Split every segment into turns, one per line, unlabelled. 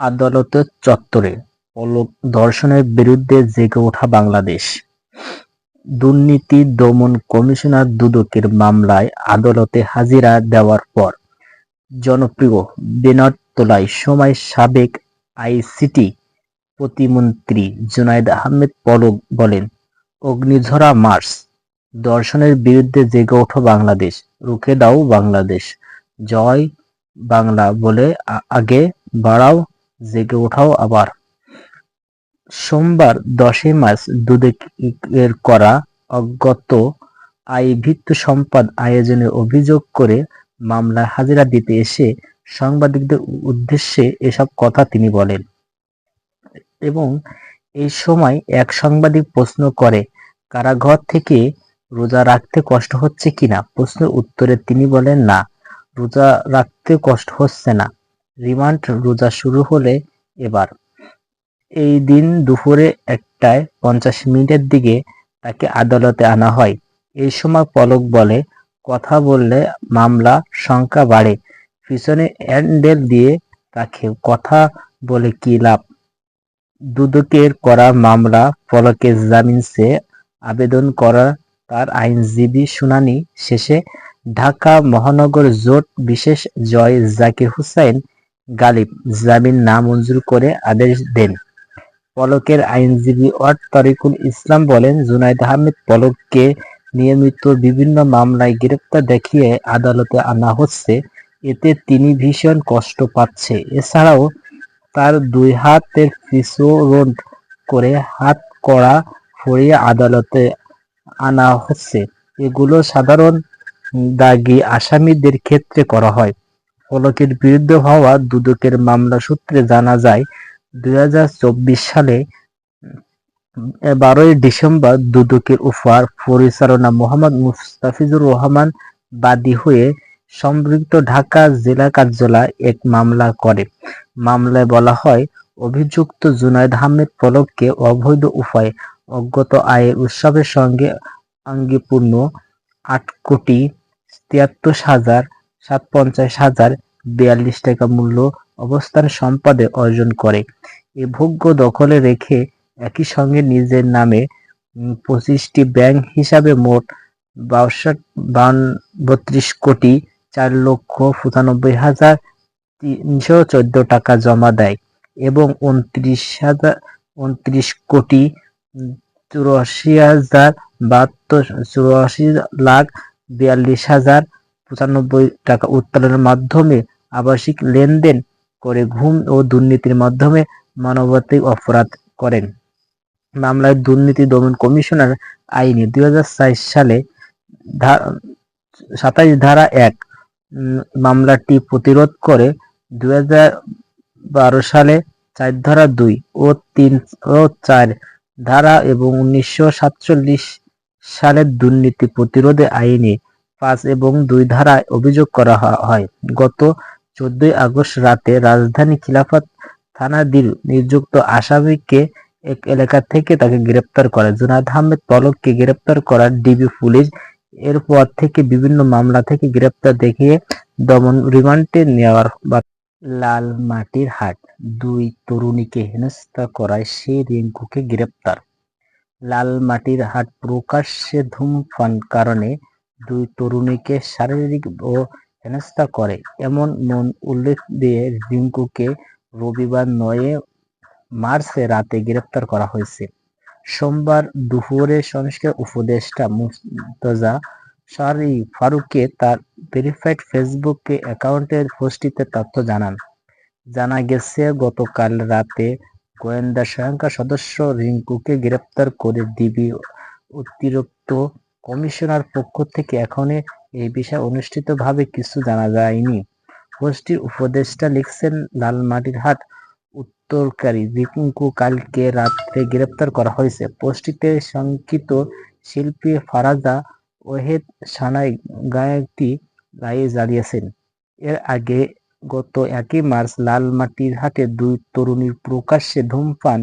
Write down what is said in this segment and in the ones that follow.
আদালতের চত্বরে পলক ধর্ষণের বিরুদ্ধে জেগে ওঠা বাংলাদেশ। দুর্নীতি দমন কমিশনার দুদকের মামলায় আদালতে হাজিরা দেওয়ার পর জনপ্রিয় বেনারতলায় সময় সাবেক আইসিটি প্রতিমন্ত্রী জুনায়েদ আহমেদ পলক বলেন, অগ্নিঝরা মার্চ দর্শনের বিরুদ্ধে জেগে ওঠো বাংলাদেশ, রুখে দাও বাংলাদেশ, জয় বাংলা বলে আগে বাড়াও জেগে ওঠাও আবার। সোমবার দশই মার্চ দুদকের করা অজ্ঞাত আয় ভিত্ত সম্পদ আয়োজনের অভিযোগ করে মামলায় হাজিরা দিতে এসে সাংবাদিকদের উদ্দেশ্যে এসব কথা তিনি বলেন এবং এই সময় এক সাংবাদিক প্রশ্ন করে কারাঘর থেকে রোজা রাখতে কষ্ট হচ্ছে কিনা প্রশ্নের উত্তরে তিনি বলেন, না, রোজা রাখতে কষ্ট হচ্ছে না। রিমান্ড রোজা শুরু হলে এবার। এই দিন দুপুরে একটায় পঞ্চাশ মিনিটের দিকে তাকে আদালতে আনা হয়। এই সময় পলক বলে, কথা বললে মামলা সংখ্যা বাড়ে। পিছনে হ্যান্ডেল দিয়ে তাকে কথা বলে কি লাভ? দুদকের করা মামলা পলকের জামিন সে আবেদন করা তার আইনজীবী শুনানি শেষে ঢাকা মহানগর জোট বিশেষ জয় জাকির হুসাইন গালিব, জামিন নামঞ্জুর করে আদেশ দেন। পলকের আইনজীবী ওয়াট তরিকুল ইসলাম বলেন, জুনাইদ আহমেদ পলককে নিয়মিত বিভিন্ন মামলায় গ্রেপ্তার দেখিয়ে আদালতে আনা হচ্ছে। এতে তিনি ভীষণ কষ্ট পাচ্ছে। এছাড়াও তার দুই হাতের পিছুরোড করে হাত করা ফরিয়ে আদালতে আনা হচ্ছে। এগুলো সাধারণ দাগি আসামিদের ক্ষেত্রে করা হয়। পলকের বিরুদ্ধে হওয়া দুদকের মামলা সূত্রে জানা যায়, দুই হাজার চব্বিশ সালে বারোই ডিসেম্বর দুদকের উপর পরিচালনা মোহাম্মদ মুস্তাফিজুর রহমান বাদী হয়ে সম্পৃক্ত ঢাকা জেলা কার্যালয় এক মামলা করে। মামলায় বলা হয়, অভিযুক্ত জুনায়েদ আহমেদ পলককে অবৈধ উপায়ে অজ্ঞত আয়ের উৎসবের সঙ্গে আঙ্গিপূর্ণ আট কোটি তিয়াত্তর হাজার সাতপঞ্চাশ হাজার বিয়াল্লিশ টাকা মূল্য অবস্থান সম্পদে অর্জন করে। এ ভোগ্য দখলে রেখে একই সঙ্গে নিজের নামে পঁচিশটি ব্যাংক হিসাবে মোট বাষট্টি বত্রিশ কোটি চার লক্ষ পঁচানব্বই হাজার তিনশো চোদ্দ টাকা জমা দেয় এবং উনত্রিশ হাজার, উনত্রিশ কোটি চুরাশি হাজার বাহাত্তর, চুরাশি লাখ বিয়াল্লিশ হাজার পঁচানব্বই টাকা উত্তোলনের মাধ্যমে আবাসিক লেনদেন করে ঘুম ও দুর্নীতির মাধ্যমে মানবাধিক অপরাধ করেন। মামলায় দুর্নীতি দমন কমিশনার আইনে দুই সালে সাতাইশ ধারা এক মামলাটি প্রতিরোধ করে দুই সালে চার ধারা দুই ও তিন ও চার ধারা এবং উনিশশো সালের দুর্নীতি প্রতিরোধে আইনে পাঁচ এবং দুই ধারায় অভিযোগ করা হয়। গত চোদ্দই আগস্ট রাতে রাজধানী খিলাফত থানাধীন নিযুক্ত আসামিকে এক এলাকা থেকে তাকে গ্রেপ্তার করে। জুনাদ আহমেদ পলককে গ্রেপ্তার করার ডিবি পুলিশ এরপর থেকে বিভিন্ন মামলা থেকে গ্রেপ্তার দেখিয়ে দমন রিমান্ডে নেওয়ার লাল মাটির হাট। দুই তরুণীকে হেনস্থা করায় সে রিঙ্কুকে গ্রেপ্তার। লাল মাটির হাট প্রকাশ্যে ধূমপান কারণে দুই তরুণীকে শারীরিক ও হেনস্থা করে। এমন মন উল্লেখ দিয়ে রিঙ্কুকে রবিবার নয়ে মার্চে রাতে গ্রেপ্তার করা হয়েছে। সোমবার দুপুরে সংস্কার উপদেষ্টা মুর্তজা সারি ফারুককে তার ভেরিফাইড ফেসবুক অ্যাকাউন্টের পোস্টটিতে তথ্য জানান। জানা গেছে, গতকাল রাতে গোয়েন্দা সহায়িকা সদস্য রিঙ্কুকে গ্রেপ্তার করে ডিবি অতিরিক্ত কমিশনার পক্ষ থেকে এখনও এই বিষয়ে অনুষ্ঠিতভাবে কিছু জানা যায়নি। পোস্টটির উপদেষ্টা লিখছেন লালমাটির হাট উত্তরকারী রিঙ্কু কালকে রাত্রে গ্রেপ্তার করা হয়েছে। পোস্টটিতে শঙ্কিত শিল্পী ফারাজা ওহেদ সানাই গায়কটি গায়ে জ্বালিয়েছেন এর আগে গত একই মার্চ লালমাটির হাটে দুই তরুণীর প্রকাশ্যে ধূমপান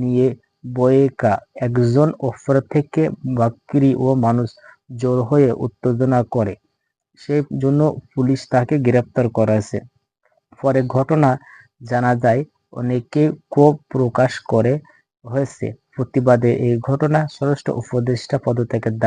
নিয়ে বয়েকা একজন অপর থেকে বাকরি ও মানুষ জোর হয়ে উত্তেজনা করে। সেই জন্য পুলিশ তাকে গ্রেপ্তার করেছে। পরে ঘটনা জানা যায়, অনেকে ক্ষোভ প্রকাশ করে হয়েছে। প্রতিবাদে এই ঘটনা স্বরাষ্ট্র উপদেষ্টা পদত্যাগের দাবি